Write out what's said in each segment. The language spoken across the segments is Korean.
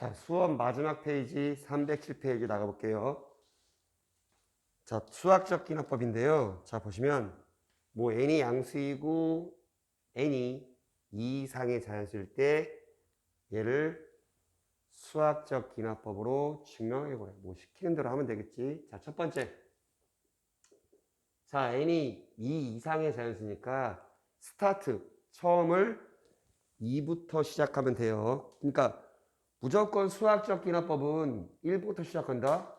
자, 수업 마지막 페이지 307페이지 나가볼게요. 자, 수학적 기납법인데요. 자, 보시면, 뭐, n이 양수이고, n이 2 이상의 자연수일 때, 얘를 수학적 기납법으로 증명해 보래. 뭐, 시키는 대로 하면 되겠지. 자, 첫 번째. 자, n이 2 이상의 자연수니까, 스타트, 처음을 2부터 시작하면 돼요. 그러니까, 무조건 수학적 기납법은 1부터 시작한다?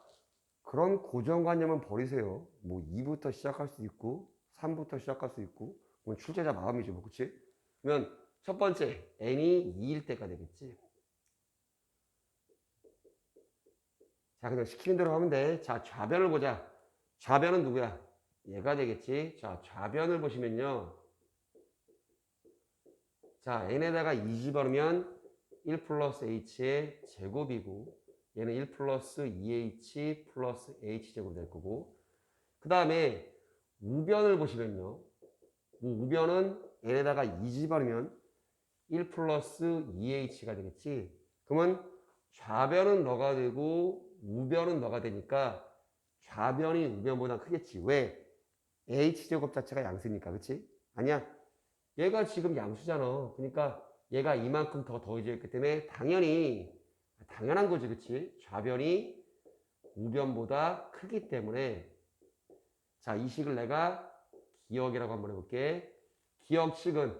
그런 고정관념은 버리세요. 뭐 2부터 시작할 수 있고 3부터 시작할 수 있고 그건 출제자 마음이죠. 뭐 그치? 그러면 첫 번째 n이 2일 때가 되겠지. 자 그냥 시키는 대로 하면 돼. 자 좌변을 보자. 좌변은 누구야? 얘가 되겠지. 자 좌변을 보시면요. 자 n에다가 2 집어넣으면 1 플러스 h의 제곱이고 얘는 1 플러스 2h 플러스 h제곱 될 거고 그 다음에 우변을 보시면요. 뭐 우변은 n에다가 2 집어넣으면 1 플러스 2h가 되겠지. 그러면 좌변은 너가 되고 우변은 너가 되니까 좌변이 우변보다 크겠지. 왜? h제곱 자체가 양수니까. 그치? 아니야. 얘가 지금 양수잖아. 그러니까 얘가 이만큼 더 더해져 있기 때문에 당연히 당연한 거지 그치? 좌변이 우변보다 크기 때문에. 자 이 식을 내가 기억이라고 한번 해볼게. 기억식은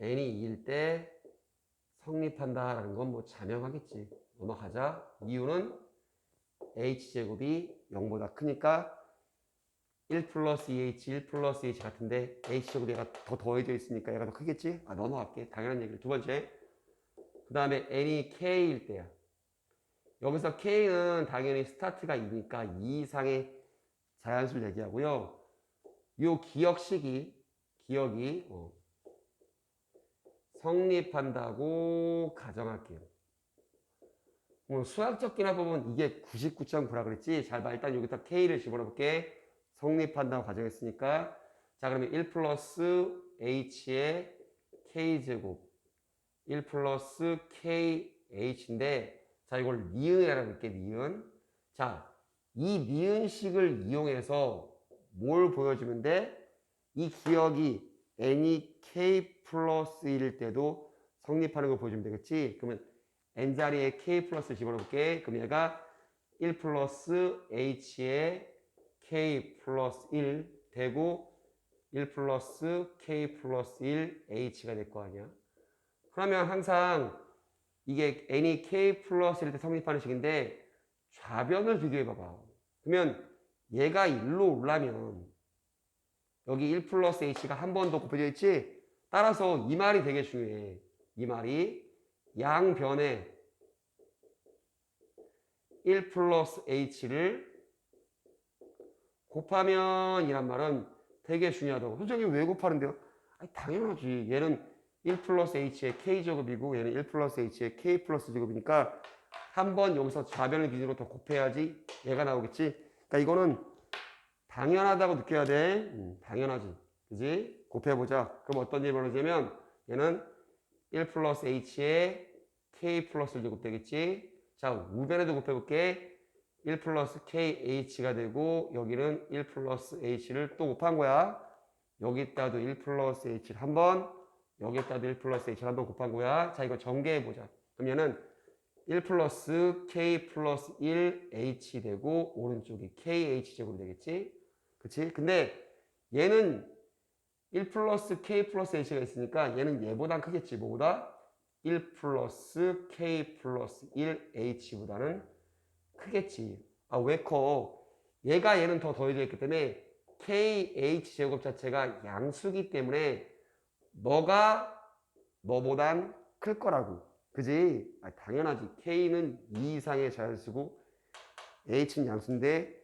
n이 2일 때 성립한다라는 건 뭐 자명하겠지. 넘어가자. 이유는 h제곱이 0보다 크니까 1 플러스 2h, 1 플러스 h 같은데 h제곱 얘가 더 더해져 있으니까 얘가 더 크겠지? 아 넘어갈게. 당연한 얘기를. 두 번째. 그 다음에 n이 k일 때야. 여기서 k는 당연히 스타트가 2니까 2 이상의 자연수를 얘기하고요. 요 기억식이 기억이 어, 성립한다고 가정할게요. 뭐 수학적 기납법은 이게 99.9라 그랬지? 잘 봐. 일단 여기다 k를 집어넣을게. 성립한다고 가정했으니까 자 그러면 1 플러스 h의 k제곱 1 플러스 kh인데 자 이걸 니은이라고 할게 니은. 자 이 니은식을 이용해서 뭘 보여주면 돼? 이 기억이 n이 k 플러스 1일 때도 성립하는 걸 보여주면 되겠지? 그러면 n자리에 k 플러스 집어넣을게. 그럼 얘가 1 플러스 h의 k 플러스 1 되고 1 플러스 k 플러스 1 h가 될 거 아니야. 그러면 항상 이게 n이 k 플러스 1때 성립하는 식인데 좌변을 비교해 봐봐. 그러면 얘가 1로 올라면 여기 1 플러스 h가 한 번 더 곱해져 있지? 따라서 이 말이 되게 중요해. 이 말이 양변에 1 플러스 h를 곱하면 이란 말은 되게 중요하다고. 선생님 왜 곱하는데요? 아니, 당연하지. 얘는 1 플러스 h의 k제곱이고 얘는 1 플러스 h의 k 플러스 제곱이니까 한 번 여기서 좌변을 기준으로 더 곱해야지 얘가 나오겠지. 그러니까 이거는 당연하다고 느껴야 돼. 음, 당연하지. 그지? 곱해보자. 그럼 어떤 일이 벌어지냐면 얘는 1 플러스 h의 k 플러스 제곱 되겠지. 자, 우변에도 곱해볼게. 1 플러스 KH가 되고 여기는 1 플러스 H를 또 곱한 거야. 여기다도 1 플러스 H를 한 번, 여기다도 1 플러스 H를 한 번 곱한 거야. 자, 이거 전개해 보자. 그럼 얘는 1 플러스 K 플러스 1 H 되고 오른쪽이 KH 제곱이 되겠지? 그치? 근데 얘는 1 플러스 K 플러스 H가 있으니까 얘는 얘보단 크겠지. 뭐보다? 1 플러스 K 플러스 1 H보다는 크겠지. 아, 왜 커? 얘가 얘는 더 더해져 있기 때문에 KH 제곱 자체가 양수기 때문에 너가 너보단 클 거라고. 그지? 아, 당연하지. K는 2 이상의 자연수고 H는 양수인데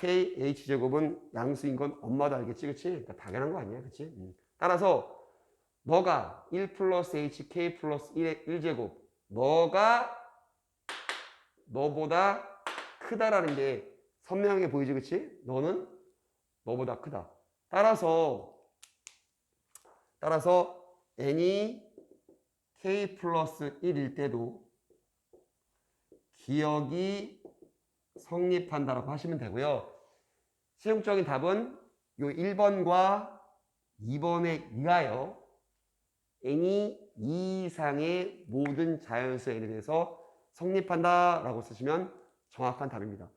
KH 제곱은 양수인 건 엄마도 알겠지, 그치? 그러니까 당연한 거 아니야, 그치? 음. 따라서 너가 1 플러스 H, K 플러스 1의 1제곱 너가 너보다 크다라는 게 선명하게 보이지, 그치? 너는 너보다 크다. 따라서, 따라서 n이 k 플러스 1일 때도 기억이 성립한다라고 하시면 되고요. 실용적인 답은 요 1번과 2번에 의하여 n이 2 이상의 모든 자연수 n에 대해서 성립한다라고 쓰시면 정확한 답입니다.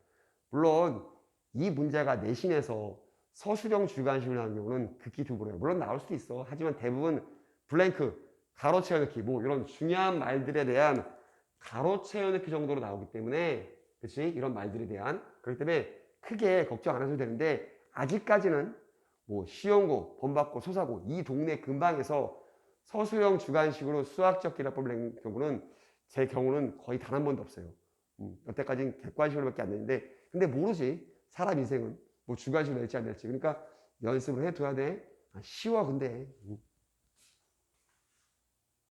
물론 이 문제가 내신에서 서술형 주관식을 하는 경우는 극히 드물어요. 물론 나올 수도 있어. 하지만 대부분 블랭크, 가로 채워넣기 뭐 이런 중요한 말들에 대한 가로 채워넣기 정도로 나오기 때문에 그렇지 이런 말들에 대한 그렇기 때문에 크게 걱정 안 하셔도 되는데 아직까지는 뭐 시험고, 본받고, 소사고 이 동네 근방에서 서술형 주관식으로 수학적 기라법을 낸 경우는 제 경우는 거의 단 한 번도 없어요. 음, 여태까지는 객관식으로밖에 안 냈는데 근데 모르지. 사람 인생은 뭐 주관식으로 낼지 안 낼지. 그러니까 연습을 해둬야 돼. 아, 쉬워 근데. 음.